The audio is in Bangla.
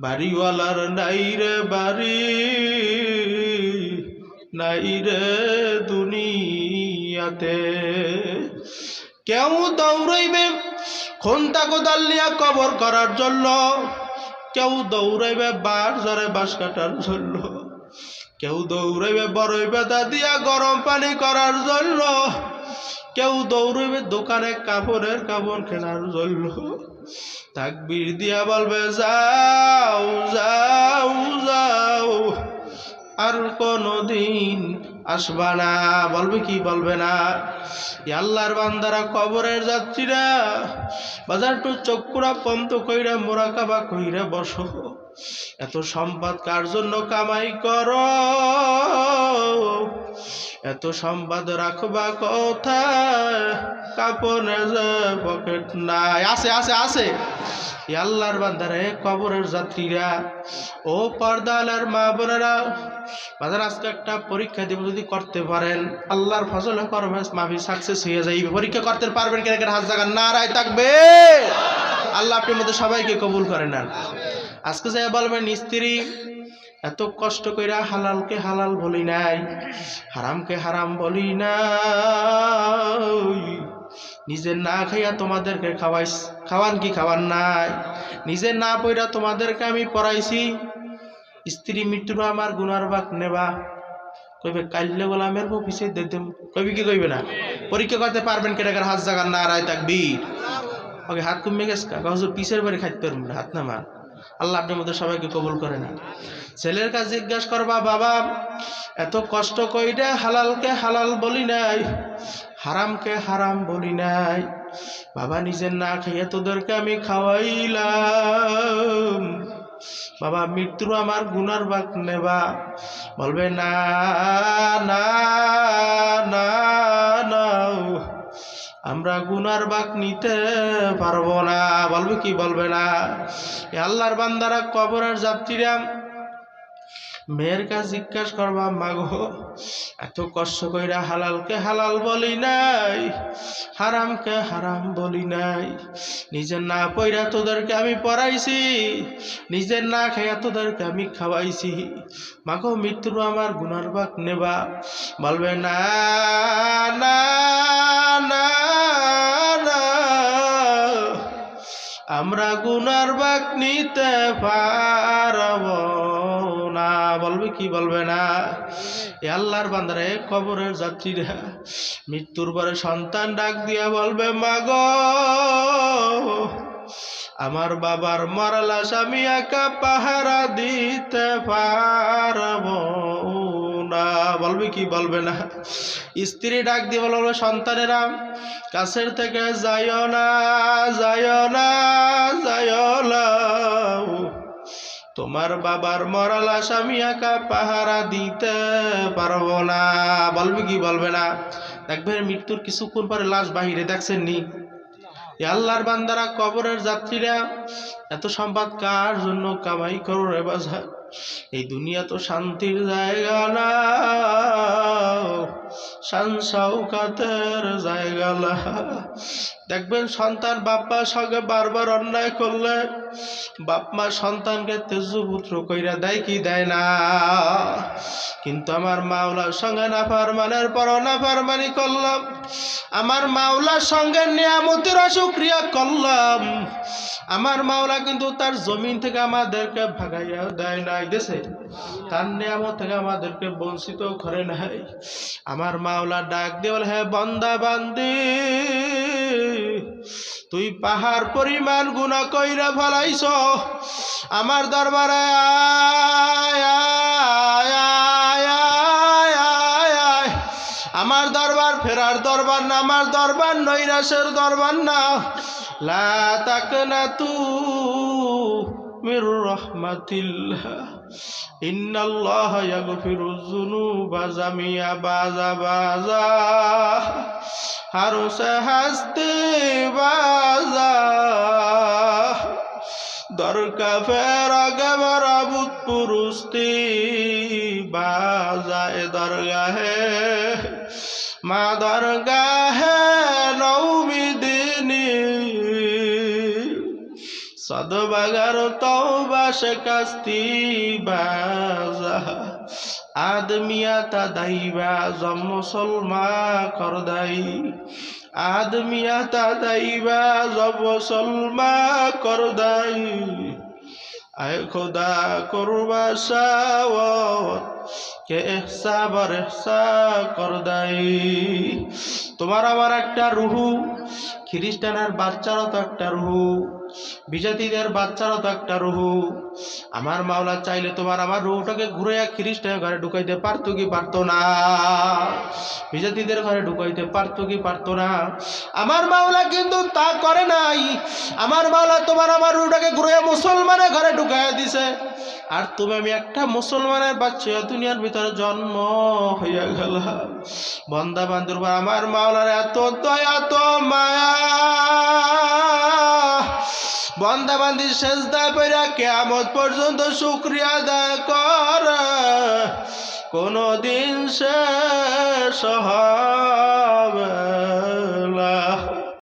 বাড়িওয়ালার নাই রে বাড়ি, নাই রে দুনিয়াতে। কেউ দৌড়াইবে খন্তা কোদাল নিয়া কবর করার জন্য। কেউ দৌড়াইবে বার জরে বাঁশ কাটার জন্য। কেউ দৌড়াইবে বড়ই বেদা দিয়া গরম পানি করার জন্য। কেউ দৌড়াইবে দোকানে কাপড়ের কাপড় কেনার জন্য। তাকবির দিয়া বলবে, যাও যাও যাও, আর কোনো দিন আসবা না। বলবে কি বলবে না? আল্লাহর বান্দারা কবরের যাত্রীরা, বাজার টু চক্ষুরা পন্ত কইরা মোরা কাবা কইরা বসো। এত সম্পদ কার জন্য কামাই কর? এত সম্পদ রাখবা কোথায়? কাপনে যে পকেট নাই। আছে আছে আছে। আল্লাহর বান্দারে, কবরের যাত্রীরা, ও পর্দালের মা বোনেরা, বাজার আজকে একটা পরীক্ষা দিব যদি করতে পারেন, আল্লাহর ফসল কর্মে মাফি সাকসেস হয়ে যায় পরীক্ষা করতে পারবেন কেন কেন হাত জায়গা না রায় থাকবে। আল্লাহ আপনার মধ্যে সবাইকে কবুল করে নেন। আজকে যাই বলবেন, স্ত্রী এত কষ্ট কইরা হালালকে হালাল বলি নাই, হারামকে হারাম বলি নাই। নিজে না খাইয়া তোমাদেরকে খাওয়াইস খাওয়ান কি খাওয়ান নাই? নিজে না পইরা তোমাদেরকে আমি পড়াইছি, স্ত্রী মৃত্যুর আমার গুনার বাক নেবা। কইবে কাল্লে গোলামের পিছিয়ে দিয়ে দেম। কইবে কি কইবে না? পরীক্ষা করতে পারবেন কেটাকার হাত জাগার না রায় তাকবীর। ওকে হাত কমে গেছে কাকা পিছের বাড়ি খাইতে পারবেন না, হাত নামান। আল্লাহ আপনার মধ্যে সবাইকে কবুল করে না ছেলের কাছে জিজ্ঞাসা করবা বাবা, এত কষ্ট কইরা হালালকে হালাল বলি নাই, হারামকে হারাম বলি নাই। বাবা নিজের না খাইয়া তোদেরকে আমি খাওয়াইলাম। বাবা মৃত্যু আমার গুনার বাক নেবা। বলবে না না না। আমরা গুনার বাক নিতে পারব না। বলবে কি বলবে না? আল্লাহর বান্দারা কবরের যাত্রীরা, মেয়ের কাছে জিজ্ঞাসা করবা, মাগো, এত কষ্ট কইরা হালালকে হালাল বলি নাই, হারামকে হারাম বলি নাই। নিজের না পইরা তোদেরকে আমি পড়াইছি নিজের না খাইয়া তোদেরকে আমি খাওয়াইছি। মাগো মৃত্যু আমার গুনার বাক নেবা। বলবে, না না না আমরা গুনার বাক নিতে পারব না। বলবে কি বলবে না? এ আল্লাহর বান্দারে কবরের যাত্রীরা মৃত্যুর পরে সন্তান ডাক দিয়া বলবে, মাগ, আমার বাবার মরালা স্বামী একা পাহারা দিতে পারব না বলবে কি বলবে না। স্ত্রী ডাক দিয়ে বলবে সন্তানেরা, কাছের থেকে যাইও না যাইও না যাইও না। তোমার বাবার মরালা স্বামী একা পাহারা দিতে পারব না। বলবে কি বলবে না। দেখবেন মৃত্যুর কিছুক্ষণ পরে লাশ বাহিরে দেখছেন নি আল্লাহর বান্দারা কবরের যাত্রীরা, এত সম্পদ কার জন্য কামাই করো রে বাজার এই দুনিয়া তো শান্তির জায়গা না। শান শৌকাতের জায়গা না। দেখবেন সন্তান বাপ্পার সঙ্গে বারবার অন্যায় করলে বাপ মা সন্তানকে তেজপুত্র কইরা দেয় কি দেয় না। কিন্তু আমার মাওলার সঙ্গে নাফারমানের পর নাফারমানি করলাম। আমার মাওলার সঙ্গে নিয়ামতের শুক্রিয়া করলাম। আমার মাওলা কিন্তু তার জমিন থেকে আমাদেরকে ভাগাইয়া দেয় নাই দেশে তার নিয়ামত থেকে আমাদেরকে বঞ্চিত করে নাই। আমার মাওলা ডাক দিয়ে বলে হ্যাঁ বন্দা বান্দি তুই পাহাড় পরিমাণ গুণা কইরা ফলাইছ। আমার দরবারে আয়, নৈরাসের দরবার না। লা তাক না তু মির রহমাতিল্লাহ। ইন্নাল্লাহ বাজা বাজা। পুরুস্তি বাজায় দরগাহে। মা দরগাহে নৌমিদিনী সদবাগার তওবা শেকাস্তি বাজা। আদমিয়া তা দাইবা মুসলমা করদাই আদমিয়া তা দাইবা মুসলমা করদাই আয় খোদা করবা সাওয়াত কে এহসা বর এহসা করদাই তোমার আমার একটা রুহু, খ্রিস্টানের বাচ্চারও তো একটা রুহু। বিজাতিদের বাচ্চারও তো একটা রুহু। আমার মাওলা চাইলে তোমার আমার রুহটাকে ঘুরে খ্রিস্টানের ঘরে ঢুকাইতে পারতো কি পারতো না? বিজাতিদের ঘরে ঢুকাইতে পারতো কি পারতো না? আমার মাওলা কিন্তু তা করে নাই। আমার মাওলা তোমার আমার রুহটাকে ঘুরে মুসলমানের ঘরে ঢুকাইয়া দিছে। আর তুমি আমি একটা মুসলমানের বাচ্চা, দুনিয়ার ভিতরে জন্ম হইয়া গেল। বন্দা বান্ধব আমার মাওলার এত দয়া তো মায়া। বন্দাবান্দি সেজদা পেরা কেমন পর্যন্ত শুক্রিয়া আদায় কর। কোনো দিন শেষ হবে